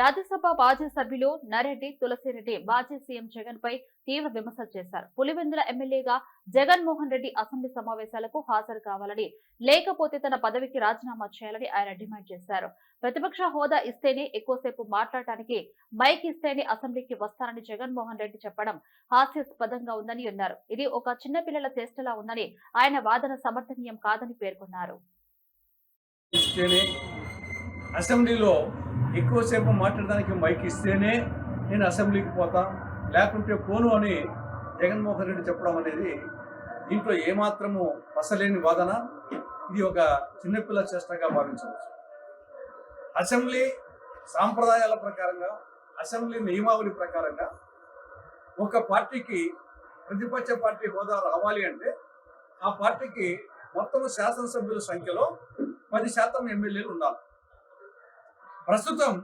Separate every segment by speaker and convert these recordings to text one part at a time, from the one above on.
Speaker 1: రాజ్యసభ మాజీ సభ్యులు నరెడ్డి తులసిరెడ్డి మాజీ సీఎం జగన్ పై తీవ్ర విమర్శలు చేశారు. పులివెందుల ఎమ్మెల్యేగా జగన్మోహన్ రెడ్డి అసెంబ్లీ సమావేశాలకు హాజరు కావాలని లేకపోతే తన పదవికి రాజీనామా చేయాలని ఆయన డిమాండ్ చేశారు. ప్రతిపక్ష హోదా ఇస్తేనే ఎక్కువసేపు మాట్లాడటానికి మైక్ ఇస్తేనే అసెంబ్లీకి వస్తానని జగన్మోహన్ రెడ్డి చెప్పడం హాస్యాస్పదంగా ఉందని అన్నారు. ఇది ఒక చిన్నపిల్లల చేష్టలా ఉందని ఆయన వాదన సమర్థనీయం కాదని పేర్కొన్నారు.
Speaker 2: అసెంబ్లీలో ఎక్కువసేపు మాట్లాడడానికి మైక్ ఇస్తేనే నేను అసెంబ్లీకి పోతా లేకుంటే పోను అని జగన్మోహన్ రెడ్డి చెప్పడం అనేది దీంట్లో ఏమాత్రము పసలేని వాదన ఇది ఒక చిన్నపిల్ల చేష్టగా భావించవచ్చు. అసెంబ్లీ సాంప్రదాయాల ప్రకారంగా అసెంబ్లీ నియమావళి ప్రకారంగా ఒక పార్టీకి ప్రతిపక్ష పార్టీ హోదా రావాలి అంటే ఆ పార్టీకి మొత్తం శాసనసభ్యుల సంఖ్యలో పది శాతం ఎమ్మెల్యేలు ఉండాలి. ప్రస్తుతం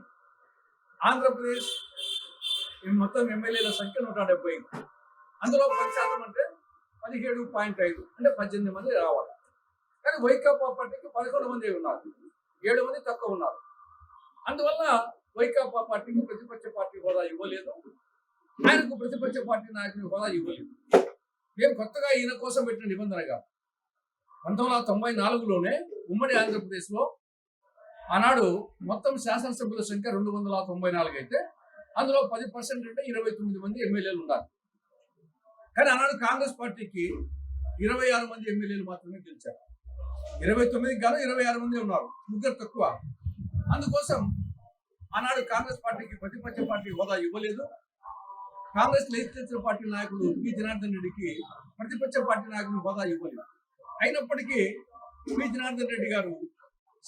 Speaker 2: ఆంధ్రప్రదేశ్ మొత్తం ఎమ్మెల్యేల సంఖ్య నూట డెబ్బై అందులో పది శాతం అంటే పదిహేడు పాయింట్ ఐదు అంటే పద్దెనిమిది మంది రావాలి. కానీ వైకాపా పార్టీకి పదకొండు మంది ఉన్నారు ఏడు మంది తక్కువ ఉన్నారు. అందువల్ల వైకాపా పార్టీకి ప్రతిపక్ష పార్టీ హోదా ఇవ్వలేదు. ఆయనకు ప్రతిపక్ష పార్టీ నాయకుని హోదా ఇవ్వలేదు. మేము కొత్తగా ఈయన కోసం పెట్టిన నిబంధనగా పంతొమ్మిది వందల తొంభై నాలుగులోనే ఉమ్మడి ఆంధ్రప్రదేశ్లో ఆనాడు మొత్తం శాసనసభ్యుల సంఖ్య రెండు వందల తొంభై నాలుగు అయితే అందులో పది పర్సెంట్ అంటే ఇరవై తొమ్మిది మంది ఎమ్మెల్యేలు ఉన్నారు కానీ ఆనాడు కాంగ్రెస్ పార్టీకి ఇరవై ఆరు మంది ఎమ్మెల్యేలు మాత్రమే గెలిచారు. ఇరవై తొమ్మిదికి గాను ఇరవై ఆరు మంది ఉన్నారు ముగ్గురు తక్కువ. అందుకోసం ఆనాడు కాంగ్రెస్ పార్టీకి ప్రతిపక్ష పార్టీ హోదా ఇవ్వలేదు. కాంగ్రెస్ లెజిస్లేచర్ పార్టీ నాయకుడు పి. జనార్దన్ రెడ్డికి ప్రతిపక్ష పార్టీ నాయకుడు హోదా ఇవ్వలేదు. అయినప్పటికీ పి. జనార్దన్ రెడ్డి గారు